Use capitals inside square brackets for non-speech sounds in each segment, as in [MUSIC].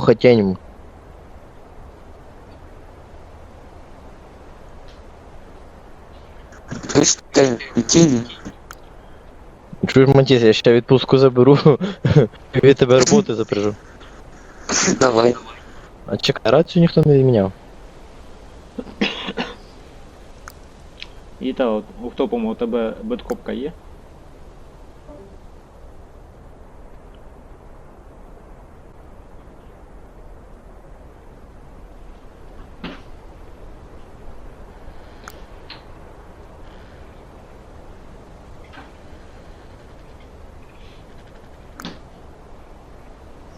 хотеньм. Слышите, тінь. Чуєш, Матіс, я ще відпустку заберу, [LAUGHS] і тебе роботи запряжу. Давай. А чекай, рацію ніхто не міняв. І та от, у хтопому у тебе беткопка є?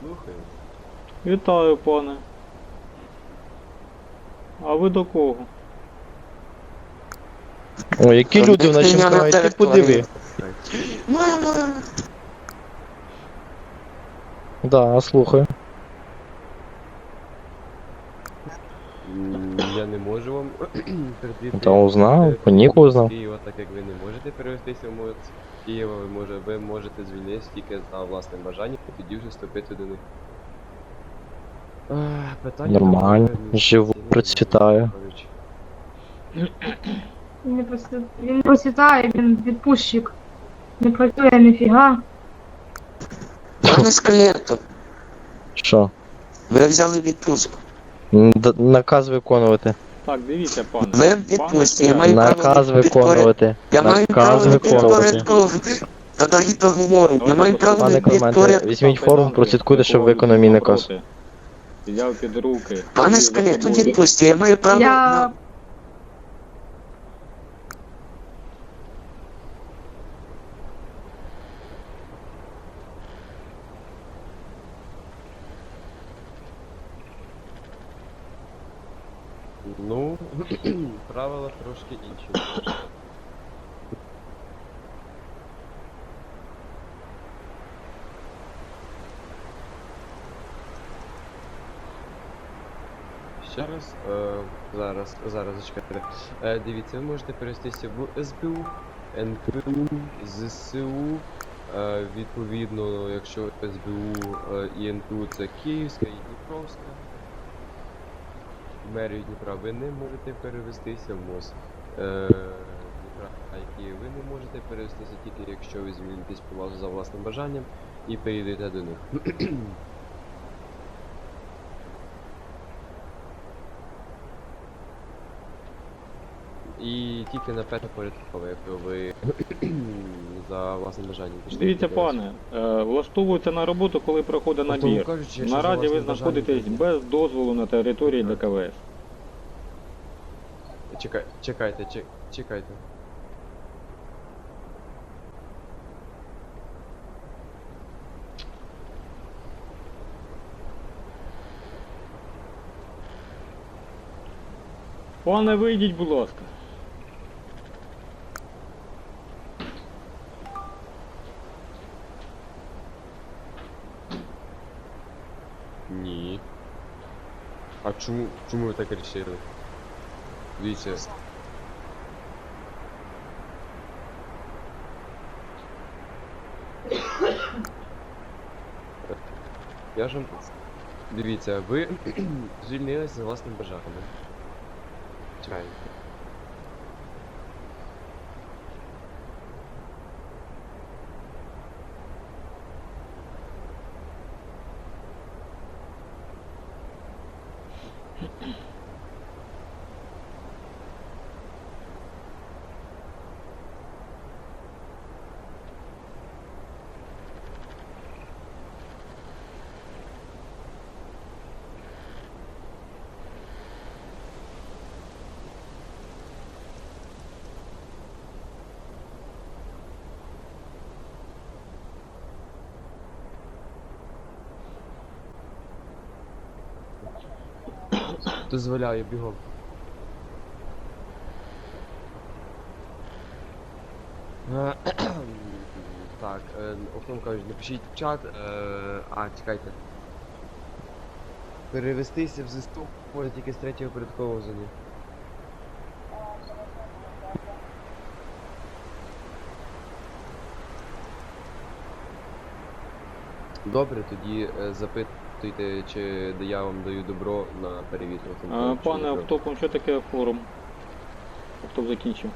Слухаю. Вітаю, пане. А ви до кого? О, які люди в нашому Об'єктивно ти подиви. Мама. Да, слухаю. М, Я не можу вам [CLEARS THROAT] передати. Та узнав, по ніку узнав. Києва, так як ви не можете перевестися в МОЦ Києва, ви, може, ви можете звільнитися тільки за власним бажанням, і тоді вже вступити до них. Питання Нормально. Живу, процвітаю. Він не просто він процвітає, він відпущик. Не працює ніфіга. Пане скелету, Що? ви взяли відпустку. М, д- Наказ виконувати. Так, дивіться, пане. Ви відпустці, я маю Наказ виконувати. Я маю право Наказ не виконувати. підпорядковувати. Та дорогі договори. Я маю право Пане не Клименте, підпорядковувати. візьміть форму, прослідкуйте, щоб виконав мій наказ. Взяв під руки. Пане повів за скелету, собою. відпустці, я маю право... Я на- Ну, [CLEARS THROAT] правила трошки інші. Ще раз, е, зараз, зараз зачекайте. Е, дивіться, ви можете перевестися в СБУ, НКУ, ЗСУ. Е, відповідно, якщо СБУ е, і НКУ це Київська і Дніпровська. Мерію Дніпра ви не можете перевестися в МОЗ. Е, Дніпра, і Київ ви не можете перевестися тільки якщо ви звільнитесь по вас за власним бажанням і перейдете до них. І тільки на п'яте порядкове, якщо ви [CLEARS THROAT] за власним бажанням пішли. Дивіться, пане, е, влаштовується на роботу, коли проходить Тому набір. кажучи, якщо за Наразі ви власним знаходитесь без дозволу на території ДКВС. Чекай, чекайте, чек, чекайте. Пане, вийдіть, будь ласка. А чому, чому ви так вирішили? Дивіться. Я ж вам... Дивіться, ви [CLEARS THROAT] звільнилися за власним бажанням. Чекайте. Дозволяю бігом. Е, [CLEARS THROAT] Так, е, окном кажуть, напишіть в чат. е, А, чекайте. Перевестися в ЗСУ може тільки з третього порядкового зоні. Добре, тоді запит запитуйте, чи я вам даю добро на перевірку. А, пане автопом, що таке форум? Автоп закінчив.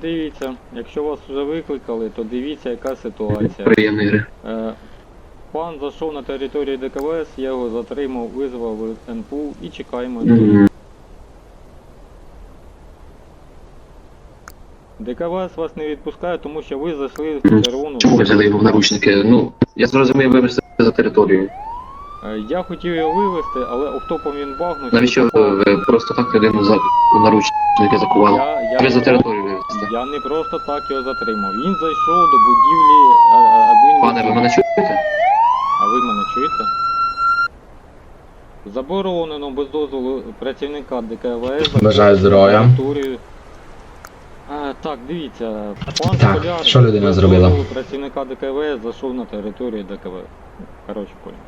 Дивіться, якщо вас вже викликали, то дивіться, яка ситуація. Приємної гри. Е, Пан зайшов на територію ДКВС, я його затримав, визвав в НПУ і чекаємо. Мгм. ДКВС вас не відпускає, тому що ви зайшли в червону. Чому ви взяли його в наручники? Ну, я зрозумів, вивезти за територію. Е, Я хотів його вивезти, але автопом він багнув. Навіщо ви просто так людину за в наручники закували? Я, я, Ви за територію вивезти. я не просто так його затримав. Він зайшов до будівлі адмінбудівлі. Пане, ви мене чуєте? А ви мене чуєте? Заборонено без дозволу працівника ДКВС. Бажаю здоров'я. так, дивіться, пан Так, Поляр що людина зробила? працівника ДКВС зайшов на територію ДКВС. Коротше, понял.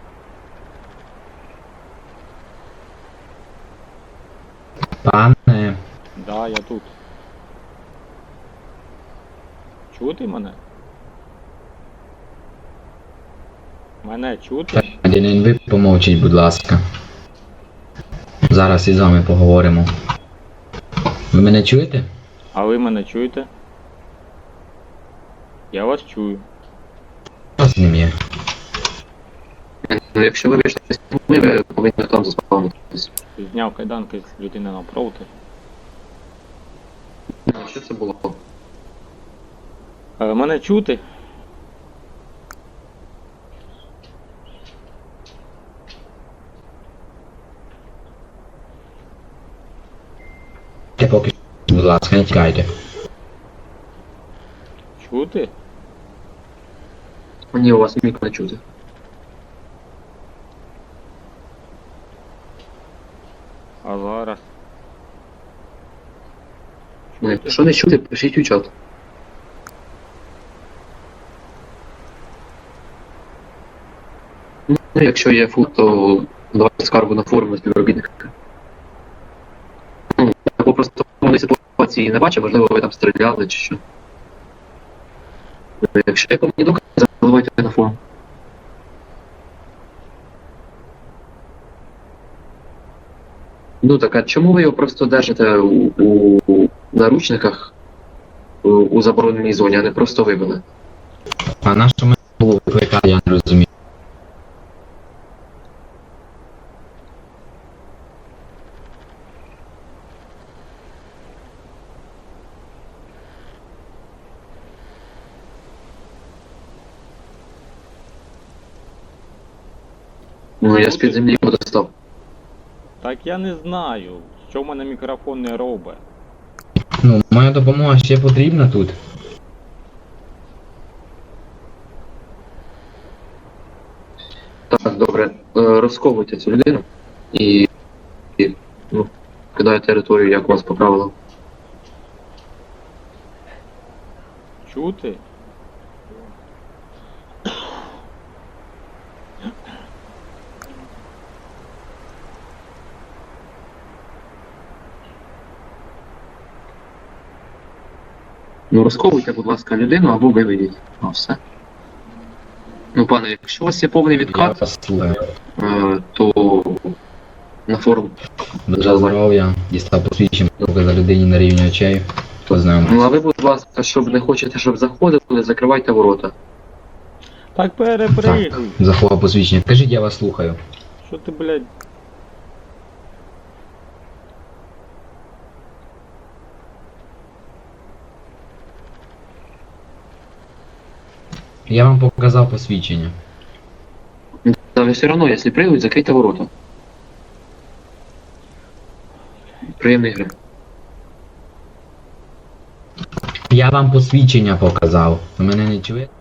Пане, Да, я тут. Чути мене? Мене чути? один ви помовчіть, будь ласка. Зараз із вами поговоримо. Ви мене чуєте? А ви мене чуєте? Я вас чую. Що з ним є? Ну, якщо ви вийшли з тюрми, ви повинні там заспавнитись. Зняв кайданки з людини навпроти. Ну, Що це було? Е, Мене чути? Ти поки що, будь ласка, не тікайте. Чути? Ні, у вас мікро не чути. А зараз. Ну, якщо не чути, пишіть у чат. Ну, якщо є фут, то давайте скаргу на форум на співробітника. Ну, я попросту повної ситуації не бачу, можливо, ви там стріляли чи що. Якщо є повні докази, заливайте на форум. Ну так, а чому ви його просто держите у, у наручниках у, у забороненій зоні, а не просто вивели? А на що мене було викликати, я не розумію. Ну я з-під землі його достав. Так я не знаю, що в мене мікрофон не робить. Ну, моя допомога ще потрібна тут. Так, добре. Е, Розковуйте цю людину і, і ну, кидаю територію, як у вас по правилам. Чути? Ну розковуйте, будь ласка, людину або виведіть. Ну все. Ну, пане, якщо у вас є повний відкат, вас е, то на форум. Бажаю здоров'я, дістав посвідчення, за людині на рівні очей. Ну а ви, будь ласка, щоб не хочете, щоб заходили, закривайте ворота. Так перепригуй. Заховав посвідчення. Кажіть, я вас слухаю. Що ти, блядь? Я вам показав посвідчення. Ви все одно, якщо прийдуть, закрийте ворота. Приємний гри. Я вам посвідчення показав. Ви мене не чуєте?